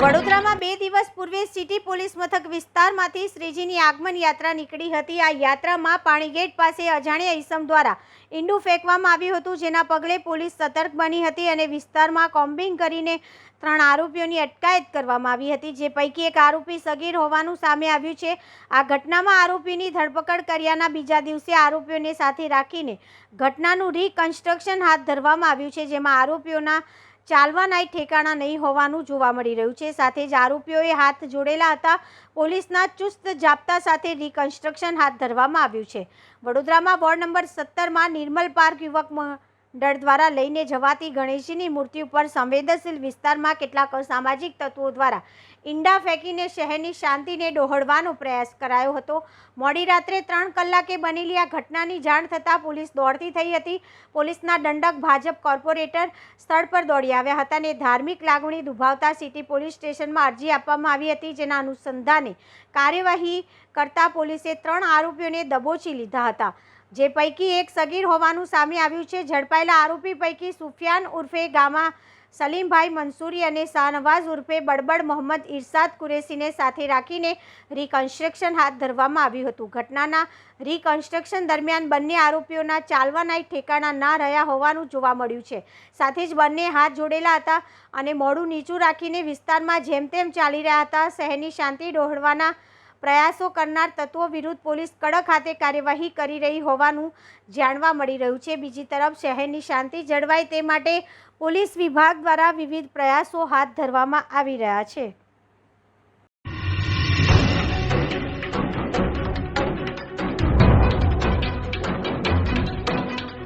વડોદરામાં બે દિવસ પૂર્વે સિટી પોલીસ મથક વિસ્તારમાંથી શ્રીજીની આગમન યાત્રા નીકળી હતી. આ યાત્રામાં પાણીગેટ પાસે અજાણ્યા ઈસમ દ્વારા ઈંડું ફેંકવામાં આવ્યું હતું, જેના પગલે પોલીસ સતર્ક બની હતી અને વિસ્તારમાં કોમ્બિંગ કરીને ત્રણ આરોપીઓની અટકાયત કરવામાં આવી હતી, જે પૈકી એક આરોપી સગીર હોવાનું સામે આવ્યું છે. આ ઘટનામાં આરોપીની ધરપકડ કર્યાના બીજા દિવસે આરોપીઓને સાથે રાખીને ઘટનાનું રિકન્સ્ટ્રક્શન હાથ ધરવામાં આવ્યું છે, જેમાં આરોપીઓના ચાલવાના ઠેકાણા નહીં હોવાનું જોવા મળી રહ્યું છે. સાથે જ આરોપીઓએ હાથ જોડેલા હતા. પોલીસના ચુસ્ત જાપ્તા સાથે રિકન્સ્ટ્રક્શન હાથ ધરવામાં આવ્યું છે. વડોદરામાં વોર્ડ નંબર સત્તરમાં નિર્મલ પાર્ક યુવક મંડળ દ્વારા લઈને જવાતી ગણેશજીની મૂર્તિ ઉપર સંવેદનશીલ વિસ્તારમાં કેટલાક અસામાજિક તત્વો દ્વારા ઈંડા ફેંકીને શહેરની શાંતિને ડહોળવાનો પ્રયાસ કરાયો હતો. મોડી રાત્રે ત્રણ કલાકે બનેલી આ ઘટનાની જાણ થતાં પોલીસ દોડતી થઈ હતી. પોલીસના દંડક ભાજપ કોર્પોરેટર સ્થળ પર દોડી આવ્યા હતા અને ધાર્મિક લાગણી દુભાવતા સિટી પોલીસ સ્ટેશનમાં અરજી આપવામાં આવી હતી, જેના અનુસંધાને કાર્યવાહી કરતા પોલીસે ત્રણ આરોપીઓને દબોચી લીધા હતા, જે પૈકી એક સગીર હોવાનું સામે આવ્યું છે. ઝડપાયેલા આરોપી પૈકી સુફિયાન ઉર્ફે ગામા સલીમભાઈ મંસૂરી અને શાહનવાઝ ઉર્ફે બડબડ મોહમ્મદ ઇરશાદ કુરેશીને સાથે રાખીને રિકન્સ્ટ્રક્શન હાથ ધરવામાં આવ્યું હતું. ઘટનાના રિકન્સ્ટ્રક્શન દરમિયાન બંને આરોપીઓના ચાલવાના ઠેકાણા ના રહ્યા હોવાનું જોવા મળ્યું છે. સાથે જ બંને હાથ જોડેલા હતા અને મોડું નીચું રાખીને વિસ્તારમાં જેમ તેમ ચાલી રહ્યા હતા. શહેરની શાંતિ ડહોળવાના પ્રયાસો કરનાર તત્વો વિરુદ્ધ પોલીસ કડક હાથે કાર્યવાહી કરી રહી હોવાનું જાણવા મળી રહ્યું છે. બીજી તરફ, શહેરની શાંતિ જળવાય તે માટે પોલીસ વિભાગ દ્વારા વિવિધ પ્રયાસો હાથ ધરવામાં આવી રહ્યા છે.